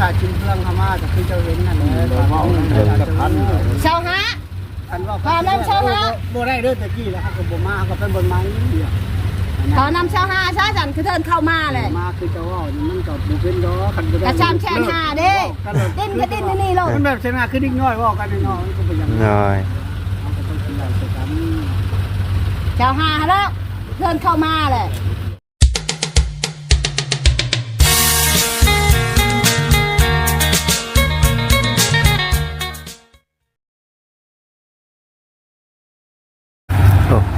ขาดชิ้นเครื่องเข้ามาก็คือเจ้าเห็นนั่นแหละเมากับพันเชาวฮะอันว่าพาน้ำเช่าฮะบ่ได้เด้อตะกี้แล้วเขาก็บ่มาเขาก็เป็นบนไม้เดียวขอนำเชาวฮาชาจันคือเดินเข้ามาเลยมาคือเจ้าว่านี่มันก็บ่เป็นดอกคันบ่ได้กระชามแชนหาเด้ดิ้นก็ดิ้นนี่นี่โลดมันแบบชนะคือดิ้งน้อยว่ากันน้อยก็เป็นอย่างนั้นหน่อยเขาก็ต้องกินได้สักกันเชาวฮาแล้วเดินเข้ามาเลย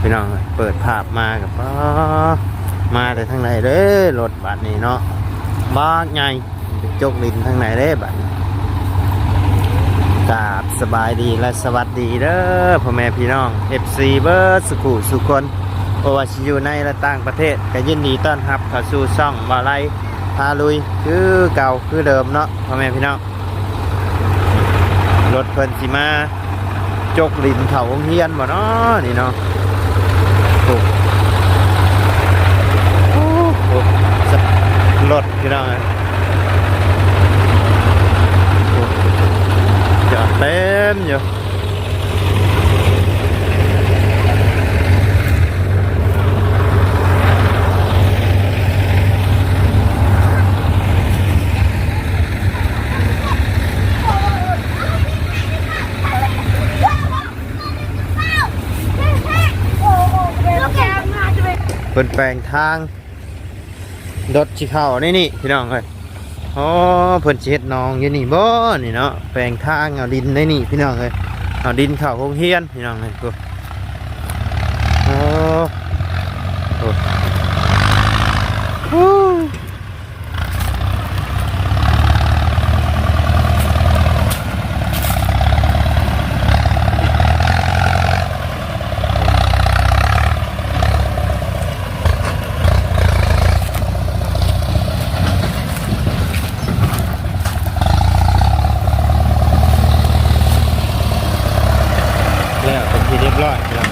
พี่น้องเปิดภาพมากับมาแต่ทางไหนเด้รถบัสนี่เนาะบ้านใหญ่จกลินทางไหนเด้บัดกราบสบายดีและสวัสดีเด้อพ่อแม่พี่น้อง FC เบิร์ดสุขุสุคนเพราะว่าสิอยู่ในและต่างประเทศก็ยินดีต้อนรับเข้าสู่ช่องบาไลพาลุยคือเก่าคือเดิมเนาะพ่อแม่พี่น้องรถเพิ่นสิมาจกลินเขาวงเฮียนบ่เนาะนี่เนาะโอ้โอ้โหจะรถ พี่น้องเอ้ยโอ้จอดเต็มอยู่เพิ่นแปลงทาง รถชิเข้านี่นี่พี่น้องเอ้ยอ๋อเพิ่นสิเฮ็ดน้องอยู่นี่บ่นี่เนาะแปลงทางเอาดินในนี่พี่น้องเอ้ยเอาดินเข้าโรงเรียนพี่น้องเอ้ยกูโอ้โอ้โอ้แล้วเป็นที่เรียบร้อยพี่น้อง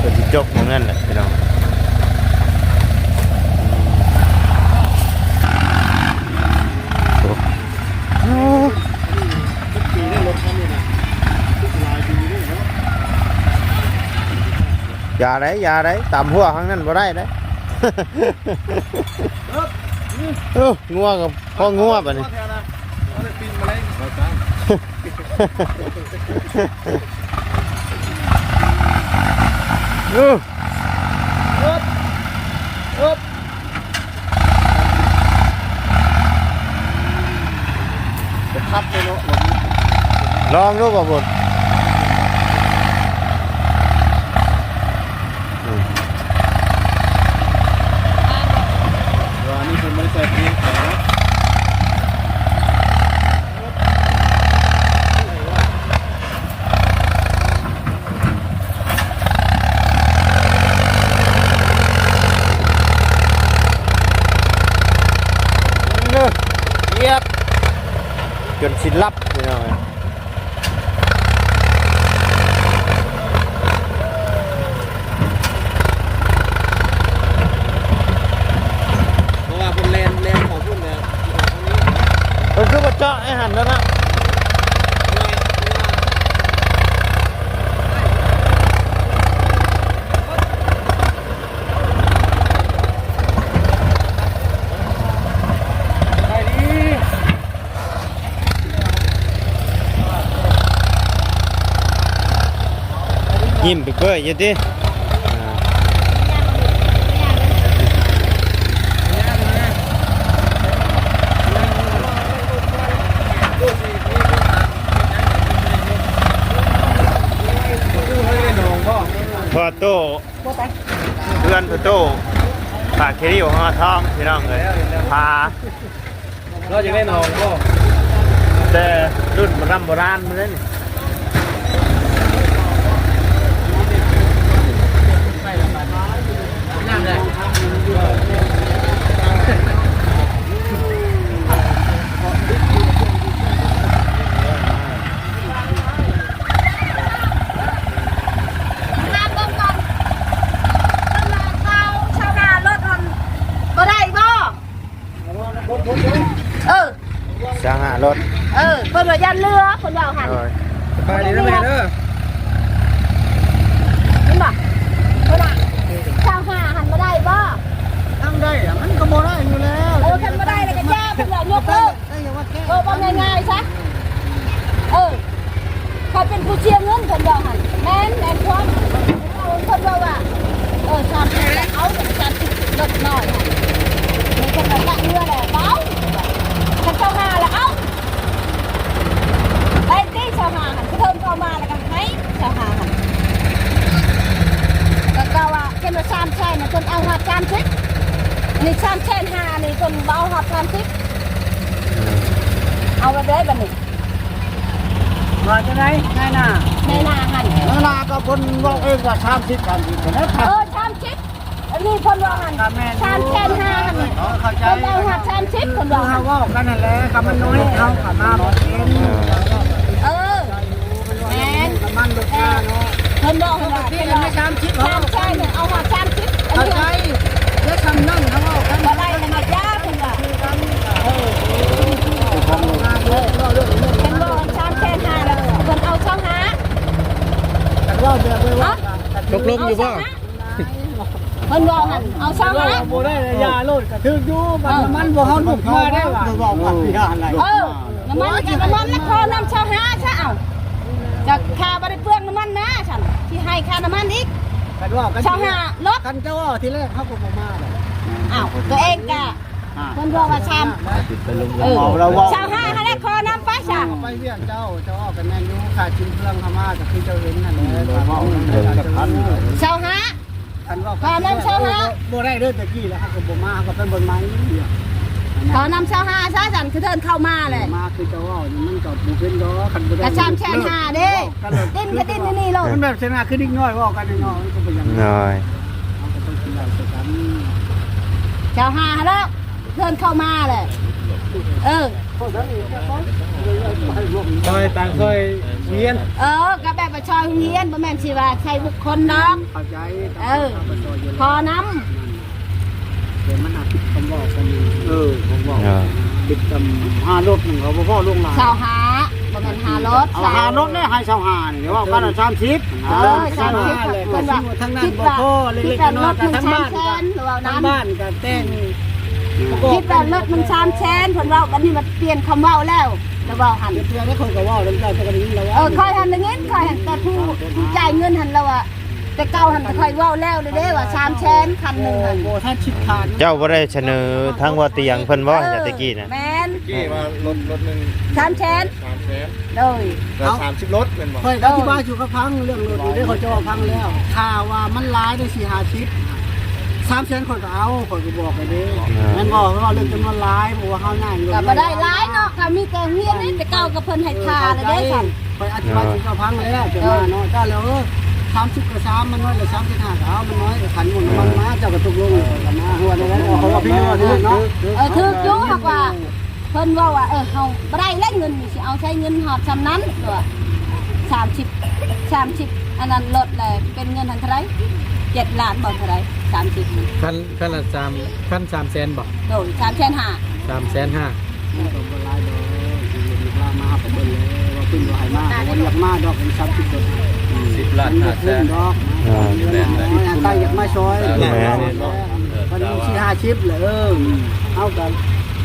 เป็นที่จกของ นั่นแหละพี่น้องโอ้โอ้ทุกปีได้รถคันนี้นะทุกลายดีด้วยเนาะอย่าได้อย่าได้ตามหัวข้างนั้นบ่ได้ได้เอองัวกับพ่องัวปะนี่แถวนะเอาไปปีนมาเลยบ่จ้าเอออึ๊บจะทับเลยเนาะรถนี้ ลองดูบ่บุญว่านี่คือมันใส่เพลงแต่ว่าเออเหยียบจนสิลับพี่น้องเอ้ย เพราะว่าเป็นเลนเลนของพุ่นเนี่ย มันคือบ่เจาะไอ้หันแล้วนะ ไปดิ ยิ้มไปเปื่อยอยู่ดิพอโตเพื่อนพอโตฝากเครี่ของฮอทองพี่น้องเลยพาเราจะได้นองก็แต่รุ่นโบราณโบราณมาเลยนี่ มาเบิ่งก่อนเบิ่งก่อนเขาชาวนารถมันบ่ได้บ่เออ สร้างหารถ เออเพิ่นว่ายันเรือเพิ่นว่าหันโอ้ยไปดีนะแม่เด้อเห็นบ่เพิ่นว่าชาวหาหันบ่ได้บ่ ตั้ง ได้อะมันก็บ่ได้อยู่แล้วเออคันบ่ได้แล้วก็ย่าเพิ่นว่ายกเลิกได้อย่าว่าแก้เออบ่ง่ายๆซะเออใครเป็นผู้เชียร์เงินเพิ่นว่าหันแม่นแม่นความเอาเพิ่นว่าว่าเออชามแล้วเอาเป็นชามสิลดน้อยหันมันก็มาละเรือแหละเบาคันเจ้าหาแล้วเอาไปตีชาวหาหันเพิ่มเข้ามาแล้วกันให้ชาวหาหันก็กล่าวว่าเช่นว่าชามแช่น่ะเพิ่นเอาหาชามสิอั นนี้ชามแช่หานี่เพิ่นบ่เอาหาชามสิเอาไปได้บัดนี้มาจะไหนง่ายหน้าในนาหันแล้วนาก็คนบอกเองว่าชามสิบสามสิบคนนะคเอรับอชามชิปอันนี้คนว่าหันชามแค่นห้าหันเข้าใจคนเอาหัดชามชิปคนว่าหัเขานว่ากันนั่นแหละคำมันน้อยเขาขามาบอกเองเออแมนคำมันลูกค้าเนาะคนบอกคนว่าที่เป็นยังว่าไม่ชามชิบชามแค่เนี่ยเอาหัดชามชิปอัน เข้า นี้ ใจเดี๋ยวคำนั่งเขาว่ากัน ว่าได้เลยมาจ้าคนว่า ทำงาน เยอะเรื่องเรื่องเป็นบอกชามแค่ห้าแล้วคนเอาช่องหาแต่ว่าเดี๋ยวไปว่าตกลงอยู่บ่คนบอกหันเอาช่องหาโบได้ยาโลดกระทึกอยู่มันมันบ่เฮาลูกมาได้ว่าบอกว่าพี่อะไรเออน้ำมันกับน้ำมันแล้วคอน้ำช่องหาใช่เอาจะค่าบริเปลืองน้ำมันนะฉันที่ให้ค่าน้ำมันอีกกันว่ากันช่องหารถกันเจ้าว่าทีแรกเขาก็บ่มาเลยอ้าวตัวเองกะ คนบอกว่าชามเออเราว่าชาวห้าเขาได้คอน้ำไปจ้ะไปเวียงเจ้าเจ้าออกกันแม่นอยู่ขาดชิ้นเครื่องเข้ามาก็คือเจ้าเห็นนั่นแหละว่าจะพันชาวห้ากันว่าขอน้ำเช้าฮะบ่ได้เด้อตะกี้แล้วเขาก็บ่มาเขาเป็นบนไม้เดียวขอนำชาวห้าซะจันคือเดินเข้ามาเลยมาคือเจ้าว่ามันก็บ่เป็นดอกคันบ่ได้กระชามแชนหาเด้ดิ้นก็ดิ้นนี่นี่โลดมันแบบชนะคือดิ้งน้อยว่ากันน้อยก็บ่ยังหน่อยเขาก็ต้องกินเหล้าด้วยกันชาวห้าแล้ว เดินเข้ามาเลยเออ ซอยต่างซอยเรียนเออก็แบบประชอยเฮียนบ่แม่นสิว่าใช่บุคคลน้องเข้าใจเออ พอน้เดี๋ยวมันอาจคิดคำบอกกันอยู่เออผมบอกเออคิดคำห้ารถหนึ่งเขาบ่พ่อลงหลาำชาวหาบ่แม่นหารถเอาหารถเนี่ยให้ชาวหานี่เดี๋ยวว่ากันเอาชามชิปเออชาวคิดเลยเพิ่นว่าทั้งนั้คินดบ่ว่าพ่อคิเล็ดกว่าๆรน้อยถๆกัมันนทั้งชามบ้านแชกันนหรือว่าทั้งนั้นบ้านกันแต่ง คิดว่ารถมันชามแชนเพิ่นเว้าบัดนี้มันเปลี่ยนคำเว้าแล้วแล้วเว้าหันเพื่อนได้คนก็ว่าเรื่องเจ้าจะกันนี้แล้วเออคอยหันอย่างงี้คอยหันแต่ผู้ผู้จ่ายเงินหันแล้วอะแต่เก่าหันคอยเว้าแล้วเด้ว่าชามแชนคันหนึ่งหันโบท่านชิดทานเจ้าบ่ได้เสนอทั้งว่าเตียงเพิ่นบ่จากตะกี้น่ะแมนกี้ว่ารถรถหนึ่งชามแชนสามแสนเลยแล้วสามสิบรถเป็นบ่คอยอธิบายอยู่กับพังเรื่องรถได้เขาจะว่าพังแล้วข่าวว่ามันร้ายได้สี่หาชิป สามแสนคนก็เอาคนก็บอกไปเด้แม่นบอกว่าเรื่องจำนวนร้ายบอกว่าเขาง่ายก็บ่ได้ร้ายเนาะค่ะมีแต่เฮียนนี่แต่เก่าก็เพิ่นให้ทาเลยเด้สั่นคอยอธิบายอยู่กับพังแล้วจะมาเนาะถ้าแล้วสามสิบกับสามมันน้อยเลยสามสิบห้าเอามันน้อยขันหมดมันมาเจ้าก็ตกลงกันมาหัวในนั้นเขาว่าพี่ว่าเนาะเออถูกอยู่หักว่าเพิ่นเว่าว่าเออเฮาบ่ได้เล่นเงินนี่สิเอาใช้เงินหอบซำนั้นตัว30 30 อันนั้นลดเลยเป็นเงินทันเท่าไหร่7ล้านบ่เท่าไหร่30คันคันละสามคันสามแสนบ่โดย3แสนห้าสามแสนห้าต้องไปไล่ดอกมาหาไปเบิ่งเลยว่าขึ้นหลายมากวันอยากมาดอกเป็นซับสิบดอกสิบล้านห้าแสนดอกตั้งอยากมาซอยวันนี้สี่ห้าชิปเลยเออเอากัน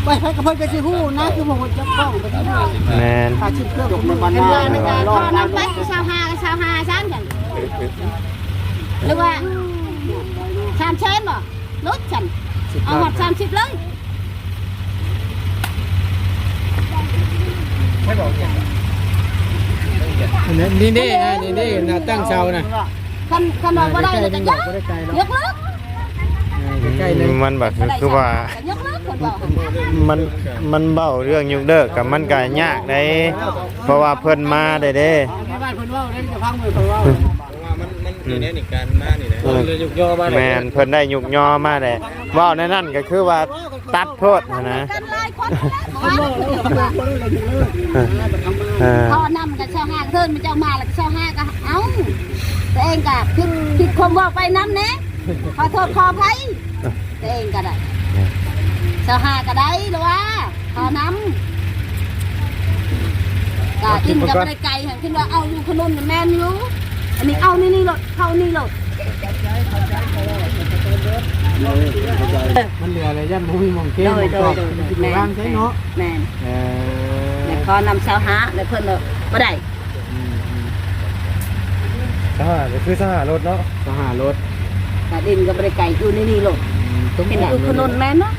ไปให้กับเพื่อนกันสิฮู้นะคือผมจะต้องไปที่ไหนแม่นอาชีพเครื่องของมันเป็นมาว่ามันก็พอน้ำไปชาวหากับชาวหาซ้ำกัน หรือว่าชามเชนบ่ลดฉันเอาหมดสามสิบเลยนี่นี่นะนี่นี่นะตั้งเสานะคันคันว่าบ่ได้เลยก็ยกยกเลิกใกล้ๆเลยมันแบบคือว่ายกเลิกคนบอกหันมันมันเบ้าเรื่องยุกเลิกกับมันก็ยากได้เพราะว่าเพิ่นมาได้เด้เอาที่บ้า นเพิ่นเว่าเล่นจะพังมือเพิ่นเว่าเพราะว่ามันมันอยู่ในนี่การมานี่นะเออเลยยุกย่อมาแมนเพิ่นได้ยุกยอมาได้เว้าในนั้นก็คือว่าตัดโทษนะนะกันหลายคนเพิ่นเว่าแล้วเพิ่นเว่าแล้วเลิกเออไปทำมาเออพอนำกับเช่าห้าเทินมันจะมาแล้วก็เช่าห้าก็เอ้าตัวเองก็ผิดผิดความว่าไปน้ำเนะขอโทษขออภัยตัวเองก็ได้เช่าห้าก็ได้หรือว่าขอนำก็กินกับไก่เห็นขึ้นว่าเอาอยู่ขนมแม่นอยู่ อันนี้เอานี่นี่หลดเข้านี่หลดมันเหลืออะไรย่านบ่มีหมองเก็บหมองตอกมันสิไปวางใช้เนาะแม่นเอแล้วอขอนำเช่าห้าแล้วเพิ่นเลยบ่ได้สหารคือสหารถเนาะสหารถก็ดินกับไก่อยู่นี่นี่หลดต้องเป็นบอกอยู่ขนมแม่นเนาะ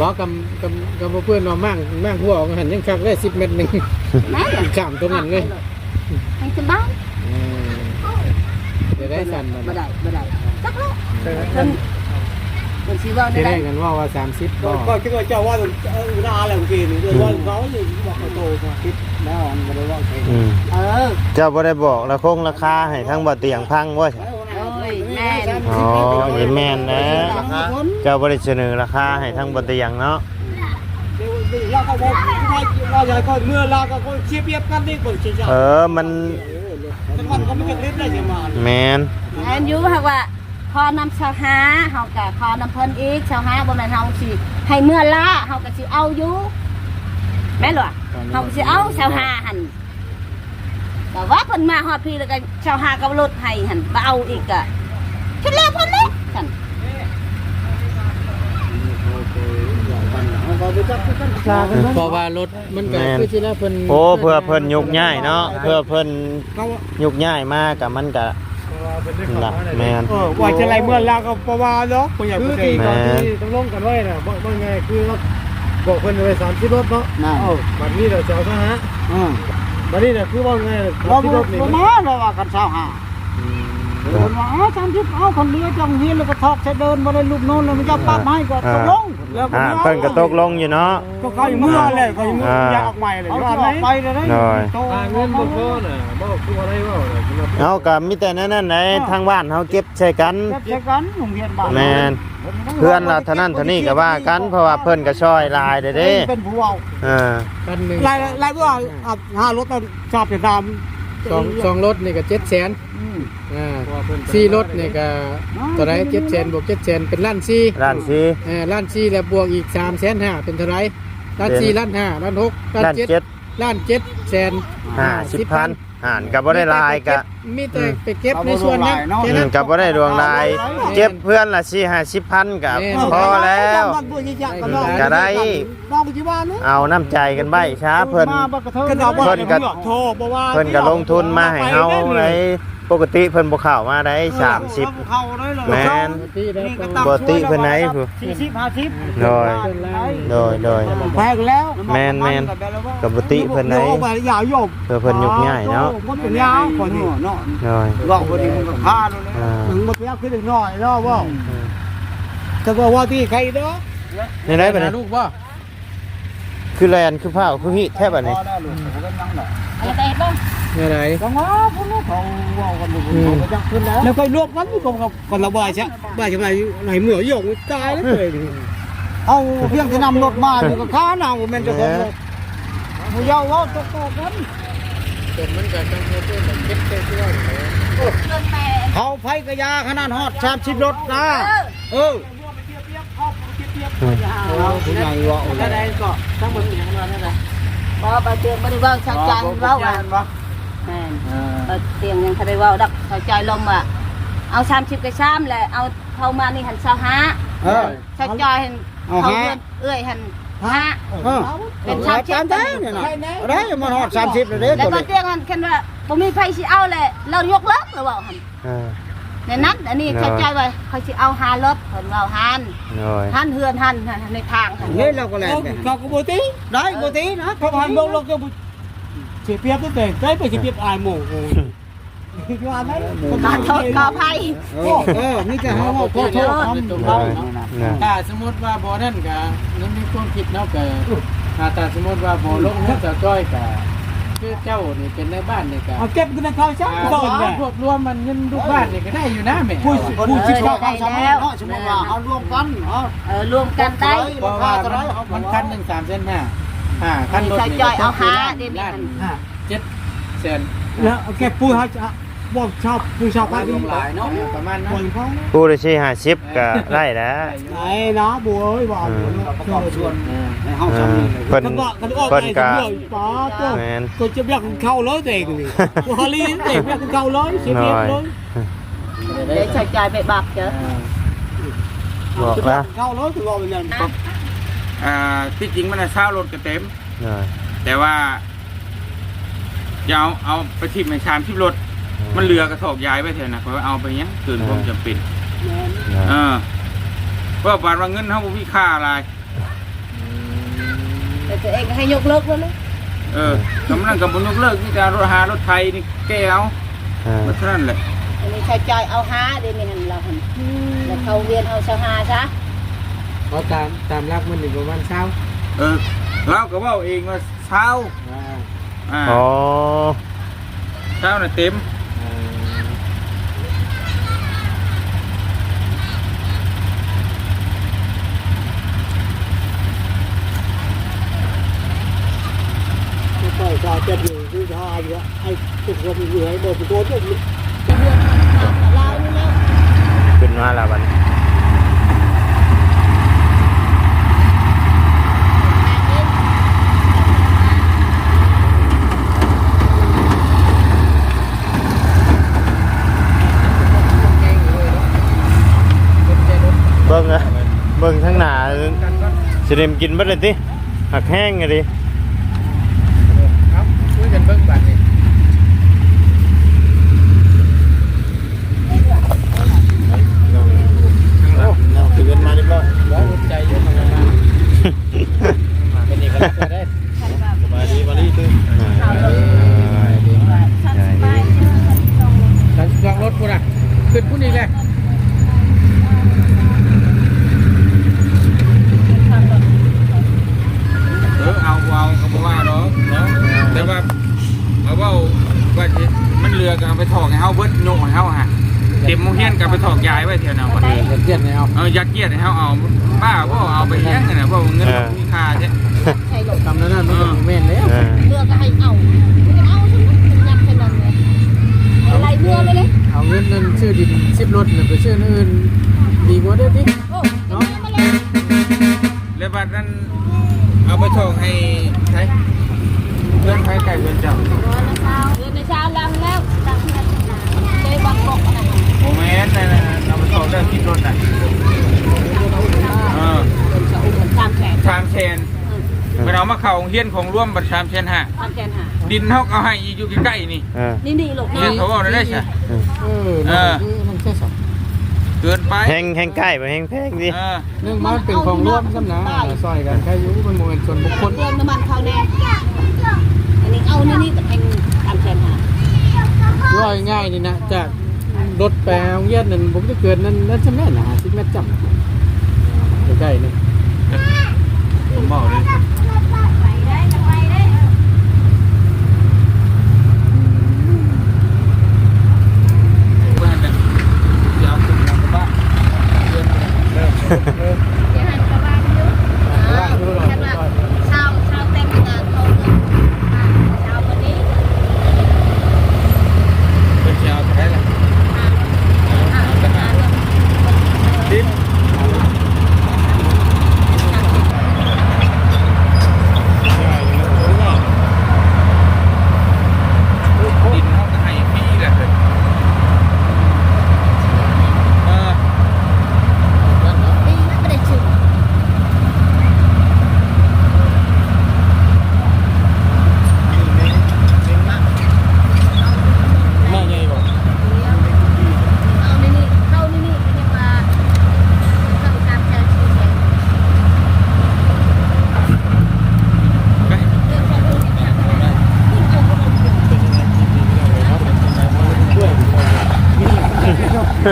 บอกกับกับกับเพื่อนว่ามั่งมั่งหัวของหันยังคักได้10เม็ดหนึงแม่นข้ามตรงนั้นเลยให้สบายเออเดี๋ยว ได้สั่นมันบ่ได้บ่ได้จักแล้วเพิ่นเพิ่นสิเว้าได้ที่ได้ได้กันว่าว่า30บ่ก็คิดว่าเจ้าว่าเออหน้าอะไรของพี่นี่เดี๋ยว่าเขาอยู่บอกเขาโตมาคิดแล้วอันบ่ได้ว่าใครอืมเออเจ้าบ่ได้บอกราคงราคาให้ทั้งบ่เตียงพังว่าโอ้ยแม่นอ๋ออย่แม่นนะเจ้าบ่ได้เสนอราคาให้ทั้งบ่เตียงเนาะเราก็บอกเราอยากก็เมื่อเราก็เชียบเปียบกันนี่คนเชียร์เออมัน แต่มันก็ไม่จะเล่นได้ใช่ไหมแมนแม่นอยู่ค่ะว่าพอนำชาวหาเฮาก็พอนำเพิ่นอีกชาวหาบ่แม่นเฮาสิให้เมื่อละเฮาก็สิเอาอยู่แม่นบ่เฮาก็สิเอาชาวหาหั่นแต่ว่าเพิ่นมาฮอดพี่แล้วก็ชาวหาก็ลดให้หั่นบ่เอาอีกก็คิดแล้วเพิ่นเลยซั่น เพราะว่ารถมันก็คือที่แล้วเพิ่นโอ้เพื่อเพิ่นยุกย้ายเนาะเพื่อเพิ่นยุกย้ายมากับมันก็ล่ะแมนเออว่าจะไรเมื่อเราก็ประมาณเนาะคนอยากคือไปที่แม่ตอนที่ต้องลงกันไว้น่ะบ่บ่ไงคือว่าบอกเพิ่นไว้30รถเนาะนั่นเอ้าบัดนี้เราจะเอาซะฮะอืมบัดนี้น่ะคือว่าไงเรา30รถนี่ประมาณเราว่ากันเช้าห้าคน ว่าสามสิบเอาคนเรือจังเฮียนแล้วก็ทอกใช้เดินมาได้ลูกโน้นแล้วมันจะปั๊บให้ก็ตกลงแล้วก็อ่าเพิ่นก็ตกลงอยู่เนาะก็เขาเมื่อเลยเขาเมื่ออยากออกใหม่เลยว่าไปเลยได้อ่าเงินบ่พอน่ะบ่คืออะไรเว้าน่ะคือว่าเอาก็มีแต่นั่นนั่นไหนทางบ้านเฮาเก็บใช้กันเก็บใช้กันโรงเรียนบ้านแม่นเพื่อนเราเท่านั้นเท่านี้ก็ว่ากันเพราะว่าเพิ่นก็ช่อยลายเด้อเด้เป็นผู้เอาเออคันหนึงลายลายว่าห้ารถเราชอบจะตามสองสองรถนี่ก็700,000 อ่าสี่รถนี่ก็เท่าไหร่700,000บวก700,000เป็นล้านสี่ร้านซีเออล้านสี่แล้วบวกอีก3,500,000เป็นเท่าไหร่ล้านสี่ล้านห้าล้านหกล้านร้านเจ็ดเจ็ดล้านเจ็ดแสนห้าสิบพันอ่านก็บ่ได้ลายก็มีแต่ไปเก็บในส่วนนั้นแค่อืนั้มนก็บ่ได้ดวงลาย เก็บเพื่อนละ4 50พันก็พอแล้ว ก็ได้ น้องปัจจุบันนะเอาน้ำใจกันไว้ช้าเพิ่น เพิ่นก็โทรบอกว่าเพิ่นก็ลงทุนมาให้เฮาใน ปกติเพิ่นบ่เข้ามาได้30 เข้าได้เลยแม่นที่ได้ก็ปกติเพิ่นไหนผู้ สี่สิบห้าสิบโดย โดยโดย แพงแล้วแม่นแม่นปกติเพิ่นไหนเอาไปยาวโยมเพื่อเพิ่นยุกง่ายเนาะมันเป็นยาวกว่านี้เนาะโดยว่าพอดีมันก็ฆ่าเลยนะอ่าถึงมันไปยาวขึ้นอีกหน่อยเนาะว่าก็บอกว่าที่ใครเนาะในไหนบัดนี้ลูกบ่ คือแลนคือผ้าคือฮีแท้บัดนี้เอาไปบ้างไงไหนก็ง้อพวกนี้เขาว่ากันบุกเขาจะขึ้นแล้วแล้วก็รวบมันก็กับคนละบ่ายใช่บ่ายใช่ไหมไหนเหมือหยงตายแล้วเลยเอาเพียงจะนำรถมาอยู่กับข้าหนาวแม่นจะคนรถผู้เยาว์ว่าตกตกันจนมันก็จังเฮ็ดให้มันเก็บเต็มที่ว่าเงินแม่เขาไฟกระยาขนาดฮอดสามสิบรถนะเออ ผู้ใหญ่ว่าได้ได้ก็ทั้งหมดอย่างนั้นได้บ่ไปเตียงบ่ได้เว้าชาวใจเว้าว่าแม่นเตียงยังทันได้เว้าดักชาวใจลมอะเอา30กับ3แหละเอาเข้ามานี่หัน25เออชาวใจหันเขาเอื้อยหัน5เออเป็นสามสิบได้เนี่ยนะได้มันฮอดสามสิบเลยแล้วก็เตียงหันคันว่าบ่มีไผสิเอาแหละเรายกเลิกแล้วเว้าหัน ในนั้นอันนี้ชาวใจว่าเขาสิเอาหารถเพิ่นเว้าหันโดยหันเฮือนหันในทางหันเฮ้ยเราก็แลนเขาก็บ่ตีได้บ่ตีนะเขาหันเบิ่งลงก็เสียเปรียบตั้งแต่ได้ไปเสียเปรียบอายหมู่ว่าไหมขอโทษขออภัยเออเออนี่จะหาว่าขอโทษทำตรงเขาเขานะถ้าสมมติว่าบ่นั่นก็นั่นมีความคิดเนาะก็ถ้าแต่สมมติว่าบ่ลงเงินจะจ้อยก็ คือเจ้านี่เป็นในบ้านนี่ก็เอาเก็บกันในเขาซะก่อนเนี่ยรวบรวมมันเงินลูกบ้านนี่ก็ได้อยู่นะแม่ผู้ผู้ชิดเข้าความสามารถเนาะสมมติว่าเอารวมกันเนาะเออรวมกันได้เพราะว่ามันมันคันหนึ่งสามเส้นห้าอ่าคันรถใส่จ้อยเอาหาเดี๋ยวมีล้านมันเจ็ดเซนแล้วแกปูเขาจะ บอกชอบผู้ชาวบ้านลงหลายเนาะประมาณนั้นคนเขาผู้ได้ชี้หาชิปก็ได้แล้วไหนนะบัวเอ้ยบอกชวนในห้องเอสาอมีเพิ่นท่านบอกท่านออกเพิ่นไปก็เลยป้าตัวแม่นก็จะอยากเข้าเลยเองนี่ตัวฮาลีเองอยากเข้าเลยเสียเปรียบเลยเดี๋ยวใส่ใจไปบักเจอบอกว่าเข้าเลยถึงรอไปเลยอ่าที่จริงมันน่ะเช่ารถก็เต็มหน่อยแต่ว่าจะเอาเอาไปทิ่มในชามทิ่มรถ มันเรือกระถอกย้ายไปเถอะนะเพราะว่าเอาไปเนี้ยเกินความจำเป็นเออเพราะบาทว่าเงินเขาบ่มีค่าอะไรแต่ตัวเองให้ยกเลิกเลยเออกำลังกับบนยกเลิกนี่การรถหารถไทยนี่แก้เอาเออเท่านั้นแหละอันนี้ใช้ใจเอาหาเดี๋ยวมีนั่นเราหันแล้วเขาเวียนเอาชาหาซะเพราะตามตามรักมันอยู่ประมาณเช้าเออเราก็เว่าเองว่าเช้าอ่าอ่าอ๋อเช้าน่ะเต็ม อ่า ปล่อยชาวเจ็บอยู่ที่ชายอยู่ไอ้ทุกคนอยู่ให้หมดตัวทุก เรานี่แล้ว ขึ้นมาแล้วบัดนี้เบิ่งอะเบิ่งทั้งหน้า สิได้กินบ่ได้ติหักแห้งอะดิ ครับคุยกันเบิ่งบัดนี่ เราตื่นมาเรียบร้อย แล้วใจเย็นกันมาเป็นเอกลักษณ์ได้ สบายดีมาดีตื้อ ฉันลองรถกูนะขึ้นผู้นี้แหละ เออเอาเอาก็บ่ว่าดอกเนาะแต่ว่าเอาเว่าว่าสิมันเรือก็เอาไปถอกให้เฮาเบิดโยให้เฮาฮะเต็มโรงเรียนก็เอาไปถอกย้ายไว้เท่านั้นบัดนี้ เทียนเนี่ยเอา เออยัดเยียดให้เขาเอาบ้าว่าเอาไปเลี้ยงกันนะเพราะว่าเงินมันมีค่าใช่ ใช่หลบ ทำนั้นนั่นมันก็บ่แม่นแล้ว เออ เลือกก็ให้เอาไม่เอาใช่ไหมยักษ์ขนาดนี้อะไรเมื่อเลยเลย เอาเงินนั่นชื่อดินสิบรถน่ะไปชื่ออื่นดีกว่าเด้อติ โอ้เนาะมาเลย แล้วบัดนั้นเอาไปถอกให้ใช้เพื่อนใครไก่เพื่อนเจ้า เดือนในเช้าเดือนในเช้าลังแล้วตังค์เลยบักบอกอะไร โมเมนต์นั่นน่ะเอาไปถอกได้ที่รถน่ะเออ สามแสน ชามเชนมัน เอามาเข่าเฮี้ยนของร่วมบัตรชามเชนฮะสามแสนหาดินเขาเอาให้อีกอยู่ใกล้ๆนี่เออนี่นี่หลบนี่เขาบอกได้ได้ใช่เออเออมันแค่สองเกินไปแห้งแห้งใกล้บ่แห้งแพงดิเออเรื่องมันเป็นของร่วมกันนะซอยกันแค่อยู่มันบ่เป็นส่วนบุคคล เติมน้ำมันเขาแน่อันนี้เอานี่นี่กับแพงสามแสนหาย่อยง่ายนี่นะจากรถแปลงเย็นนั่นผมจะเกิดนั่นนั่นจะแม่นนะสิแม่จำใกล้ๆนี่ผมบอกเลยบ้านเนี่ยยาวขึ้นมาบ้านเดือน เริ่มเริ่ม อย่าหันกระบาลเยอะแค่ว่าเช้าเช้าเต็มงานเขาเงินเช้าวันนี้ เป็นยาวเท่าไหร่ล่ะ À, ดิน เออ ห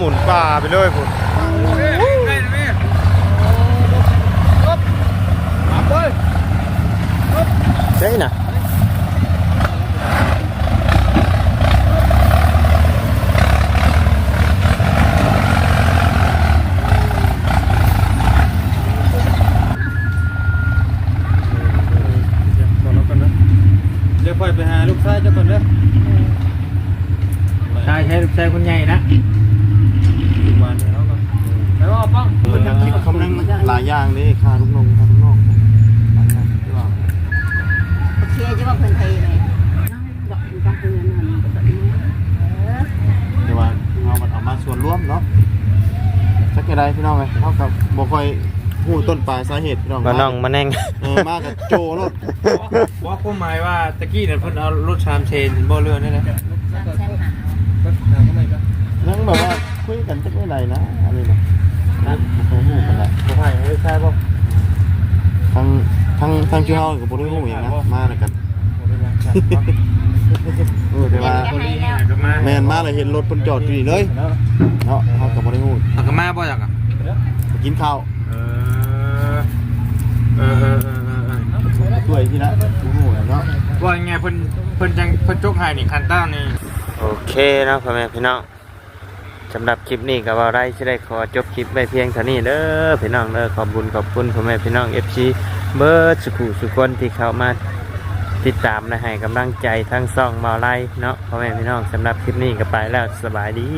มุนป่าไปเลยผมใช่น่ะ เดี๋ยวค่ อยไปหาลูกชายเจ้าก่อนเด้อชายใช้ลูกชายคนใหญ่นะทุกวันแล้วก็แล้วก็ป้องมันยังคิดคำนึงหลายอย่างเลยค่าลูกน้องค่าลูกน้องหลายอย่างที่ว่าเชียร์จะว่าเพิ่นไทยไหมดอกอยู่กลางเรือนนั่นก็แบบนี้เออแต่ว่าเอามันเอามาส่วนร่วมเนาะสักกี่ไรพี่น้องไงเท่ากับบ่ค่อย หูต้นปลายสาเหตุพี่น้องมาน้องมาแน่งเออมากับโจรถว่าความหมายว่าตะกี้เนี่ยเพิ่นเอารถชามเชนบ่เรือนี่นะแช่หายังแบบว่าคุยกันจักไม่ไรนะอะไรนะนะบ่ค่อยหูกันแหละบ่ให้ไม่ใช่บ่ทั้งทั้งทั้งชื่อเฮากับบ่ได้หูอย่างนะมาแล้วกันเออแต่ว่าจะให้แล้วก็มาแม่นมาแล้วเห็นรถเพิ่นจอดอยู่นี่เลยเนาะเฮาก็บ่ได้หูเอาก็มาบ่จักอะไปกินข้าวเออ เออเออเออเออด้วยที่ละบ่หูเนาะว่าไงเพิ่นเพิ่นจังเพิ่นจกให้นี่คันต้านี่โอเคเนาะพ่อแม่พี่น้องสำหรับคลิปนี้ก็ว่าไรจะได้ขอจบคลิปไว้เพียงเท่านี้เด้อพี่น้องเด้อขอบคุญขอบคุณพ่อแม่พี่น้อง FC เบิร์ดสุขุสุคนที่เข้ามาติดตามและให้กำลังใจทั้งซ่องมาไลเนาะพ่อแม่พี่น้องสำหรับคลิปนี้ก็ไปแล้วสบายดี